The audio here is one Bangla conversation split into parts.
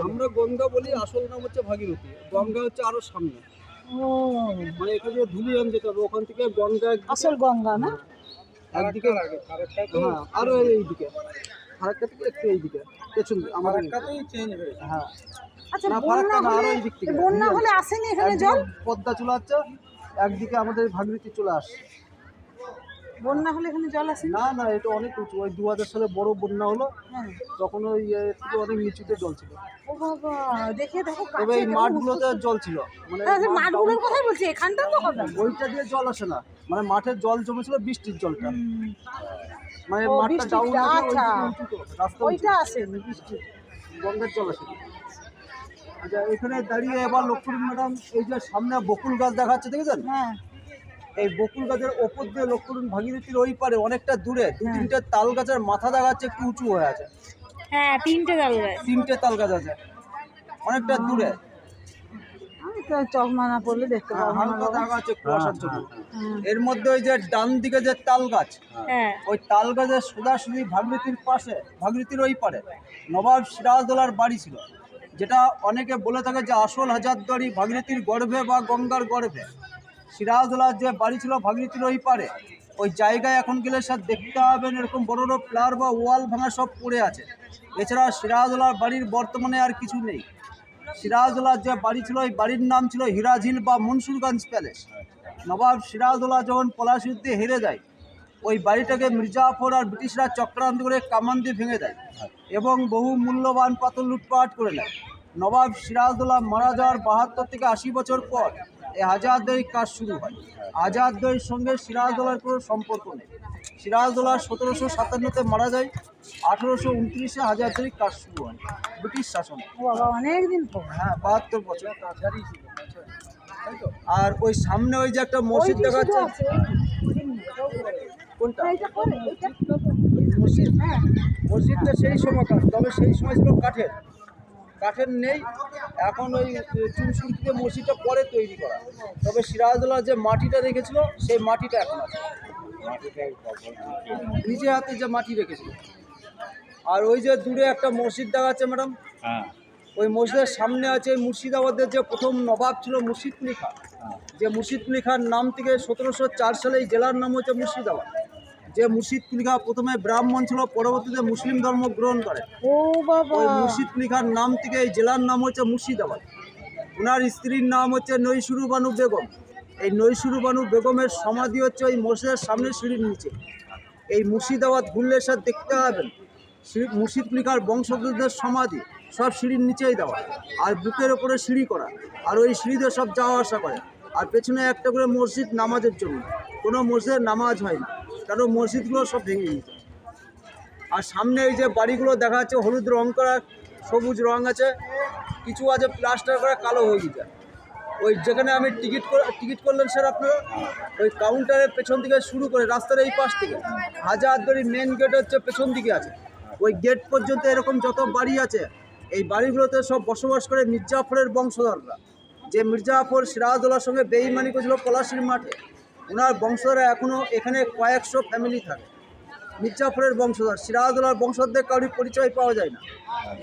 আমরা গঙ্গা বলি আসল নাম হচ্ছে ভাগীরথী। গঙ্গা হচ্ছে আরও সামনে। মানে এখানে যে ধুলিয়ান হবে ওখান থেকে গঙ্গা একদিকে- আসল গঙ্গা না? একদিকে হ্যাঁ আরও এইদিকে ফারাক্কা থেকে একটু এইদিকে পেছন আমাদের চেঞ্জ হয়েছে হ্যাঁ আচ্ছা বন্যা আরও হলে। বন্যা হলে আসেনি এখানে জল? পদ্মা চলে যাচ্ছে একদিকে আমাদের ভাগীরথী চলে আসছে বন্যা হলে এখানে জল আসেনি না? না এটা অনেক উঁচু। ওই দু হাজার সালে বড় বন্যা হলো হ্যাঁ। তখন ওই থেকে অনেক নিচুতে জল ছিল। ও বাবা দেখে দেখো তবে এই মাঠগুলোতে জল ছিল। মানে হ্যাঁ, মাঠগুলোর কথাই বলছি তো হবে। ওইটা দিয়ে জল আসে না। মানে মাঠের জল জমেছিল বৃষ্টির জলটা। মানে ও, মাঠটা ডাউন আচ্ছা। ওইটা বৃষ্টি গঙ্গার জল আসে। আচ্ছা এখানে দাঁড়িয়ে এবার করুন ম্যাডাম এই যে সামনে বকুল গাছ দেখাচ্ছে দেখেছেন? হ্যাঁ। এই বকুল গাছের ওপর দিয়ে লক্ষ্য করুন ভাগীরথীর ওই পারে অনেকটা দূরে দু হ্যাঁ। তিনটে তাল গাছের মাথা দেখাচ্ছে একটু উঁচু হয়ে আছে। হ্যাঁ তিনটে জল গাছ। তিনটে তাল গাছ আছে। অনেকটা দূরে। আমি তো চশমা না পড়লে দেখতে হ্যাঁ। দেখা এর মধ্যে ওই যে ডান দিকে যে তাল গাছ হ্যাঁ। ওই তাল গাছের সোজাসুজি ভাগীরথীর পাশে ভাগীরথীর ওই পারে নবাব সিরাজদৌলার বাড়ি ছিল যেটা অনেকে বলে থাকে যে আসল হাজারদুয়ারি ভাগীরথীর গর্ভে বা গঙ্গার গর্ভে। সিরাজদৌলার যে বাড়ি ছিল ভাগীরথীর ওই পারে। ওই জায়গায় এখন গেলে স্যার দেখতে পাবেন এরকম বড় বড় প্লার বা ওয়াল ভাঙা সব পড়ে আছে। এছাড়া সিরাজদৌলার বাড়ির বর্তমানে আর কিছু নেই। সিরাজদৌলার যে বাড়ি ছিল, ওই বাড়ির নাম ছিল হিরাঝিল বা মনসুরগঞ্জ প্যালেস। নবাব সিরাজদৌলা যখন পলাশিতে হেরে যায়, ওই বাড়িটাকে মির্জাফর আর ব্রিটিশরা চক্রান্ত করে কামান দিয়ে ভেঙে দেয় এবং বহু মূল্যবান পাথর লুটপাট করে নেয়। নবাব সিরাজদৌল্লা মারা যাওয়ার বাহাত্তর থেকে আশি বছর পর এই হাজারদই কাজ শুরু হয়। হাজারদইয়ের সঙ্গে সিরাজদৌলার কোনো সম্পর্ক নেই। সিরাজদৌল্লা সতেরোশো সাতান্নতে মারা যায়। আঠেরোশো উনত্রিশে হাজারদই কাজ শুরু হয়। ব্রিটিশ শাসন। ও বাবা অনেক দিন পর। হ্যাঁ বাহাত্তর বছর। আর ওই সামনে ওই যে একটা মসজিদ দেখা যাচ্ছে। কোনটা। মসজিদ। হ্যাঁ মসজিদটা সেই সময়কার তবে সেই সময় ছিল কাঠের। কাঠের নেই এখন ওই চুনসুরকিতে মসজিদটা পরে তৈরি করা। তবে সিরাজদৌল্লা যে মাটিটা রেখেছিল সেই মাটিটা এখন আছে। নিজে হাতে যে মাটি রেখেছিল। আর ওই যে দূরে একটা মসজিদ দেখা যাচ্ছে ম্যাডাম। হ্যাঁ। ওই মসজিদের সামনে আছে মুর্শিদাবাদের যে প্রথম নবাব ছিল মুর্শিদকুলি খান যে মুর্শিদকুলি খান নাম থেকে সতেরোশো চার সালে এই জেলার নাম হচ্ছে মুর্শিদাবাদ। যে মুর্শিদকুলি খান প্রথমে ব্রাহ্মণ ছিল পরবর্তীতে মুসলিম ধর্ম গ্রহণ করে। ও বাবা। ওই মুর্শিদকুলি খান নাম থেকে এই জেলার নাম হচ্ছে মুর্শিদাবাদ। ওনার স্ত্রীর নাম হচ্ছে নৈশুরু বানু বেগম। এই নৈশুরু বানু বেগমের সমাধি হচ্ছে ওই মসজিদের সামনে সিঁড়ির নিচে। এই মুর্শিদাবাদ ঘুরলে স্যার দেখতে পাবেন শ্রী- মুর্শিদকুলি খার বংশধরদের সমাধি সব সিঁড়ির নিচেই দেওয়া আর বুকের ওপরে সিঁড়ি করা আর ওই সিঁড়িতে সব যাওয়া আসা করে। আর পেছনে একটা করে মসজিদ নামাজের জন্য। কোনো মসজিদের নামাজ হয় না কারণ মসজিদগুলো সব ভেঙে নিয়েছে আর সামনে এই যে বাড়িগুলো দেখা যাচ্ছে, হলুদ রং করা, সবুজ রং আছে, কিছু আছে প্লাস্টার করা, কালো হয়ে গেছে ওই যেখানে আমি টিকিট টিকিট করলেন স্যার আপনারা, ওই কাউন্টারের পেছন থেকে শুরু করে, রাস্তার এই পাশ থেকে, হাজার হাজারদুয়ারি মেন গেট হচ্ছে পেছন দিকে আছে। ওই গেট পর্যন্ত এরকম যত বাড়ি আছে, এই বাড়িগুলোতে সব বসবাস করে মির্জাফরের বংশধররা। যে মির্জাফর সিরাজদৌলার সঙ্গে বেইমানি করেছিল পলাশির মাঠে ওনার বংশধররা এখনও এখানে কয়েকশো ফ্যামিলি থাকে। মির্জাফরের বংশধর সিরাজদৌলার বংশধরদের কারোর পরিচয় পাওয়া যায় না।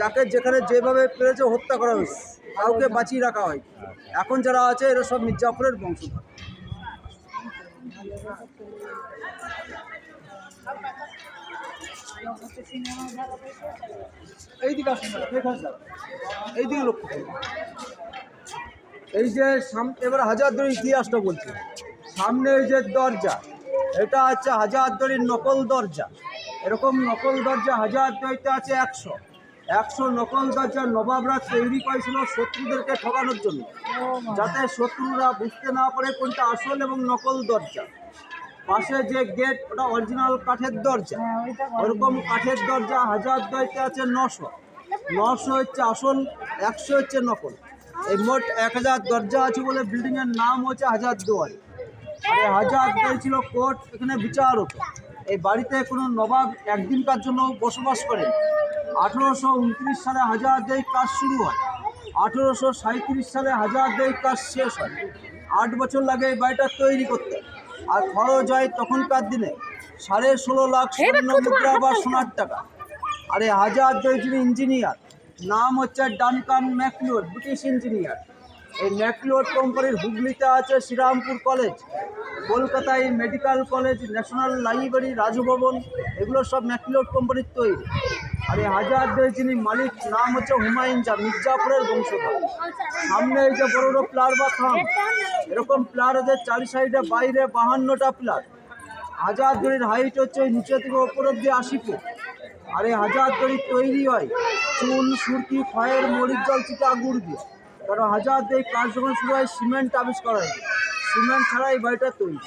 যাকে যেখানে যেভাবে পেরেছে হত্যা করা হয়েছে, কাউকে বাঁচিয়ে রাখা হয় এখন যারা আছে, এরা সব মির্জাফরের বংশধর। লক্ষ্য এই যে এবার হাজারদুয়ারি ইতিহাসটা বলছি। সামনে যে দরজা এটা হচ্ছে হাজারদুয়ারির নকল দরজা। এরকম নকল দরজা হাজার হাজারদুয়ারিতে আছে একশো। একশো নকল দরজা নবাবরা তৈরি করেছিল শত্রুদেরকে ঠকানোর জন্য যাতে শত্রুরা বুঝতে না পারে কোনটা আসল এবং নকল দরজা। পাশে যে গেট ওটা অরিজিনাল কাঠের দরজা। হ্যাঁ ওরকম কাঠের দরজা হাজার দইতে আছে নশো। নশো হচ্ছে আসল একশো হচ্ছে নকল। এই মোট এক হাজার দরজা আছে বলে বিল্ডিংয়ের নাম হচ্ছে হাজার দুয়ারি। আর হাজার দুয়ারি ছিল কোর্ট এখানে বিচার হতো এই বাড়িতে কোনো নবাব একদিনকার জন্য বসবাস করেন আঠেরোশো উনত্রিশ সালে হাজার দুই কাজ শুরু হয়। আঠেরোশো সাঁত্রিশ সালে হাজার দুই কাজ শেষ হয়। আট বছর লাগে এই বাড়িটা তৈরি করতে। আর খরচ হয় তখনকার দিনে সাড়ে ষোলো লাখ স্বর্ণ মুদ্রা বা সোনার টাকা। আরে হাজার দুই যিনি ইঞ্জিনিয়ার নাম হচ্ছে ডানকান ম্যাকলিওর ব্রিটিশ ইঞ্জিনিয়ার এই ম্যাকলিওর কোম্পানির হুগলিতে আছে শ্রীরামপুর কলেজ, কলকাতায় medical college, national library, Raj Bhavan, এগুলো সব ম্যাকলিওর কোম্পানির তৈরি। আর এই হাজারদের যিনি মালিক, নাম হচ্ছে হুমায়ুন যা মির্জাপুরের বংশধর। সামনে এই যে বড় বড় প্লার বা থাম, এরকম প্লার আছে, চারি সাইডে বাইরে বাহান্নটা প্লার। হাজার দড়ির হাইট হচ্ছে নিচে থেকে ওপর অব্দি আশি ফুট। আর এই হাজার দড়ি তৈরি হয় চুন সুরকি, খয়ের, মরিচ জল চিটা গুড় দিয়ে। কারণ হাজার দড়ি কাজ যখন শুরু হয় সিমেন্ট আবিষ্কার হয় সিমেন্ট ছাড়া এই বাড়িটা তৈরি।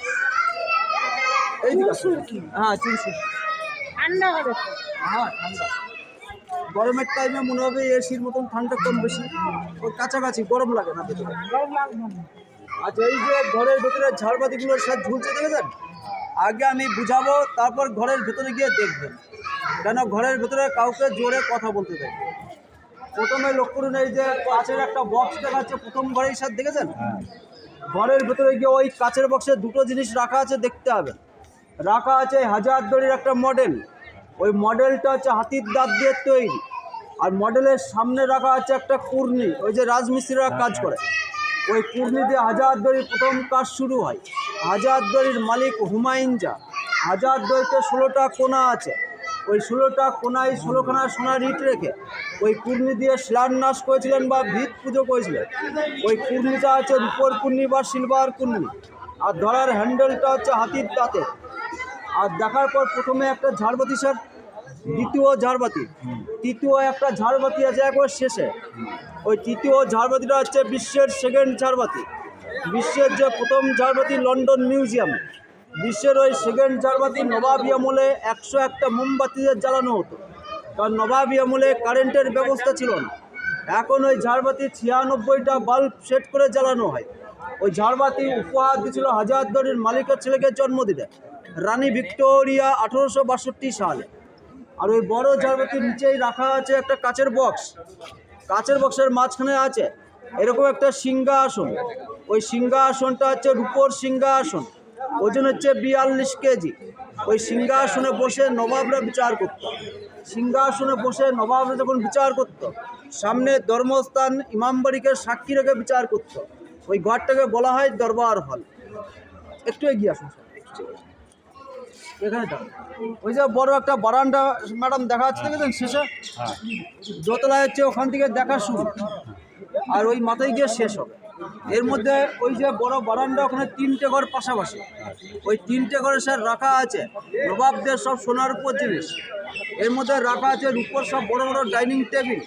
এই। হ্যাঁ চুন ঠান্ডা হবে হ্যাঁ ঠান্ডা। গরমের টাইমে মনে হবে এসির মতন ঠান্ডা কম বেশি। ওই কাছাকাছি গরম লাগে না ভেতরে আচ্ছা এই যে ঘরের ভেতরে ঝাড়বাতিগুলোর সাথে ঝুলছে দেখেছেন? আগে আমি বুঝাবো তারপর ঘরের ভেতরে গিয়ে দেখবেন। কেন ঘরের ভেতরে কাউকে জোরে কথা বলতে দেয় প্রথমে লক্ষ্য করুন এই যে কাঁচের একটা বক্স দেখাচ্ছে, প্রথম ঘরের সাথে দেখেছেন? ঘরের ভেতরে গিয়ে ওই কাঁচের বক্সে দুটো জিনিস রাখা আছে, দেখতে হবে। রাখা আছে হাজার দড়ির একটা মডেল ওই মডেলটা হচ্ছে হাতির দাঁত দিয়ে তৈরি। আর মডেলের সামনে রাখা আছে একটা কুর্নি। ওই যে রাজমিস্ত্রিরা কাজ করে। ওই কুর্নি দিয়ে হাজার দড়ির প্রথম কাজ শুরু হয়। হাজার দড়ির মালিক হুমায়ুন যা হাজার দড়িতে ষোলোটা কোনা আছে। ওই ষোলোটা কোনায়, ষোলোখানা সোনার ইট রেখে ওই কুর্নি দিয়ে শিলান্যাস করেছিলেন বা ভিত পুজো করেছিলেন। ওই কুর্নিটা আছে রূপোর কুর্নি বা সিলভার কুর্নি আর ধরার হ্যান্ডেলটা হচ্ছে হাতির দাঁতের আর দেখার পর প্রথমে একটা ঝাড়বাতি স্যার দ্বিতীয় ঝাড়বাতি। তৃতীয় একটা ঝাড়বাতি আছে একবার শেষে। ওই তৃতীয় ঝাড়বাতিটা হচ্ছে বিশ্বের সেকেন্ড ঝাড়বাতি। বিশ্বের যে প্রথম ঝাড়বাতি, লন্ডন মিউজিয়াম। বিশ্বের ওই সেকেন্ড ঝাড়বাতি নবাবী আমলে একশো একটা মোমবাতিদের জ্বালানো হতো। কারণ নবাবী আমলে কারেন্টের ব্যবস্থা ছিল না। এখন ওই ঝাড়বাতি ছিয়ানব্বইটা বাল্ব সেট করে জ্বালানো হয়। ওই ঝাড়বাতি উপহার দিয়েছিল হাজার দড়ির মালিকের ছেলেকে জন্মদিনে রানী ভিক্টোরিয়া আঠেরোশো বাষট্টি সালে। আর ওই বড় ঝাড়বাতির নিচেই রাখা আছে একটা কাচের বক্স। কাচের বক্সের মাঝখানে আছে এরকম একটা সিংহাসন। ওই সিংহাসনটা হচ্ছে রূপোর সিংহাসন। ওজন হচ্ছে বিয়াল্লিশ কেজি। ওই সিংহাসনে বসে নবাবরা বিচার করত। সিংহাসনে বসে নবাবরা যখন বিচার করত সামনে ধর্মস্থান ইমামবাড়িকে সাক্ষী রেখে বিচার করত। ওই ঘরটাকে বলা হয় দরবার হল। একটু এগিয়ে আসুন। এখানে ওই যে বড় একটা বারান্দা ম্যাডাম দেখা যাচ্ছে দেখেছেন শেষে? দোতলায় হচ্ছে ওখান থেকে দেখা শুরু। আর ওই মাথায় গিয়ে শেষ হবে। এর মধ্যে ওই যে বড় বারান্দা ওখানে তিনটে ঘর পাশাপাশি। ওই তিনটে ঘরে স্যার রাখা আছে, নবাবদের সব সোনার উপর জিনিস। এর মধ্যে রাখা আছে রূপোর সব বড় বড় dining table,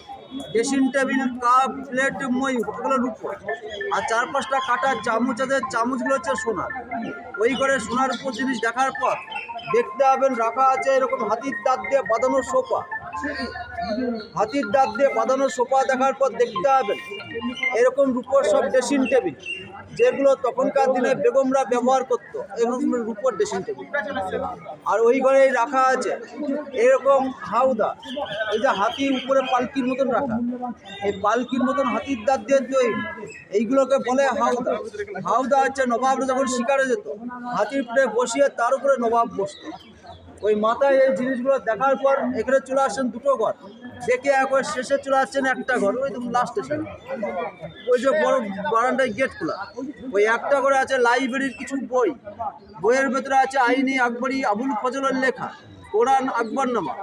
dressing table, cup, plate, মই ওগুলো রূপোর আর চার পাঁচটা কাটা চামচ আছে, চামচগুলো হচ্ছে সোনার। ওই ঘরে সোনার উপর জিনিস দেখার পর দেখতে পাবেন রাখা আছে এরকম হাতির দাঁত দিয়ে বাঁধানো সোফা। হাতির দাঁত দিয়ে বাঁধানো সোফা দেখার পর দেখতে পাবেন এরকম রূপোর সব ড্রেসিং টেবিল যেগুলো তখনকার দিনে বেগমরা ব্যবহার করতো, এরকম রূপোর ড্রেসিং টেবিল আর ওই ঘরেই রাখা আছে, এরকম হাউদা। এই যে হাতির উপরে পালকির মতন রাখা, এই পালকির মতন হাতির দাঁত দিয়ে তৈরি। এইগুলোকে বলে হাউদা। হাউদা হচ্ছে নবাবরা যখন শিকারে যেত, হাতির উপরে বসিয়ে তার উপরে নবাব বসতো। ওই মাথায় এই জিনিসগুলো দেখার পর এখানে চলে আসছেন দুটো ঘর। দেখে একবার শেষে চলে আসছেন একটা ঘর, ওই লাস্ট স্টেশন ওই যে বড় বারান্দায় গেট খোলা। ওই একটা করে আছে লাইব্রেরির কিছু বই। বইয়ের ভেতরে আছে আইনি আকবরী আবুল ফজলের লেখা, কোরআন আকবরনামা।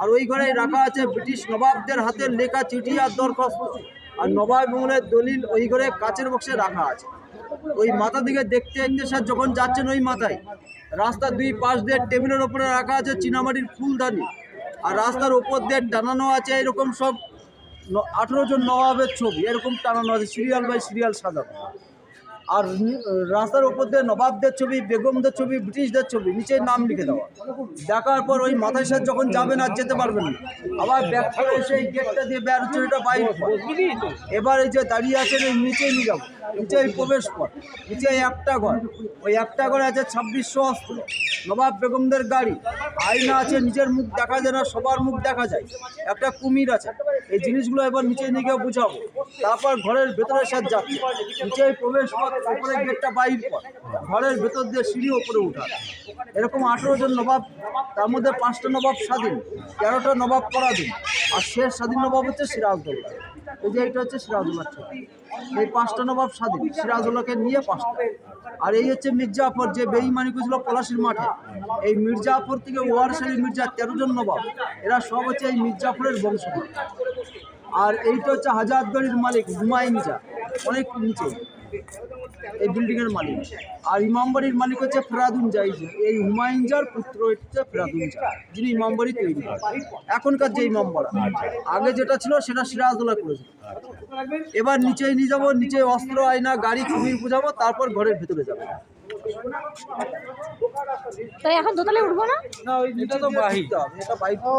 আর ওই ঘরে রাখা আছে ব্রিটিশ নবাবদের হাতের লেখা চিঠি আর দরখাস্ত। আর মঙ্গলের দলিল ওই ঘরে কাচের বক্সে রাখা আছে। ওই মাথা দিকে দেখতে দেখতে স্যার যখন যাচ্ছেন ওই মাথায়, রাস্তার দুই পাশ দিয়ে টেবিলের ওপরে রাখা আছে চীনামাটির ফুলদানি। আর রাস্তার ওপর দিয়ে টানানো আছে এরকম সব আঠেরো জন নবাবের ছবি, এরকম টানানো আছে, সিরিয়াল বাই সিরিয়াল সাজানো। আর রাস্তার ওপর দিয়ে নবাবদের ছবি, বেগমদের ছবি, ব্রিটিশদের ছবি নিচে নাম লিখে দেওয়া। দেখার পর ওই মাথায় সাথে যখন যাবেন আর যেতে পারবেন না। আবার ব্যাক করে এসে এই গেটটা দিয়ে বের হচ্ছে বাইরে এবার এই যে দাঁড়িয়ে আছেন, এই নিচেই নিয়ে যাব নিচে এই প্রবেশ পথ, নিচে একটা ঘর। ওই একটা ঘরে আছে ছাব্বিশশো অস্ত্র, নবাব বেগমদের গাড়ি। আয়না আছে, নিজের মুখ দেখা যায় না, সবার মুখ দেখা যায়। একটা কুমির আছে। এই জিনিসগুলো এবার নিচে নিয়ে গিয়ে বুঝাবো। তারপর ঘরের ভেতরে সাথে যাচ্ছে। নিচে প্রবেশ পথ উপরে গেটটা বাইর পর ঘরের ভেতর দিয়ে সিঁড়ি ওপরে উঠা। এরকম আঠেরো জন নবাব তার মধ্যে পাঁচটা নবাব স্বাধীন তেরোটা নবাব পরাধীন আর শেষ স্বাধীন নবাব হচ্ছে সিরাজদৌল্লা এই যে এইটা হচ্ছে সিরাজউল্লাহ ছবি। এই পাঁচটা নবাব স্বাধীন সিরাজউল্লাহকে নিয়ে পাঁচটা। আর এই হচ্ছে মির্জাফর যে বেইমানি করেছিল পলাশির মাঠে। এই মির্জাফর থেকে ওয়ারিস আলী মির্জা তেরো জন নবাব এরা সব হচ্ছে এই মির্জাফরের বংশ আর এইটা হচ্ছে হাজারদুয়ারির মালিক হুমায়ুন যা অনেক নিচে। এই বিল্ডিংয়ের মালিক। আর ইমামবাড়ির মালিক হচ্ছে ফেরাদুন জা এই যে এই হুমায়ুন জার পুত্র হচ্ছে ফেরাদুন জা যিনি ইমামবাড়ি তৈরি করেন। এখনকার যে ইমামবাড়া আগে যেটা ছিল সেটা সিরাজদোলা করেছিল এবার নিচেই নিয়ে যাব নিচে অস্ত্র আয়না গাড়ি কুমির বুঝাবো তারপর ঘরের ভিতরে যাব। এখন দোতলায় উঠবো না? না ওই এটা তো বাহির। এটা বাইক ও।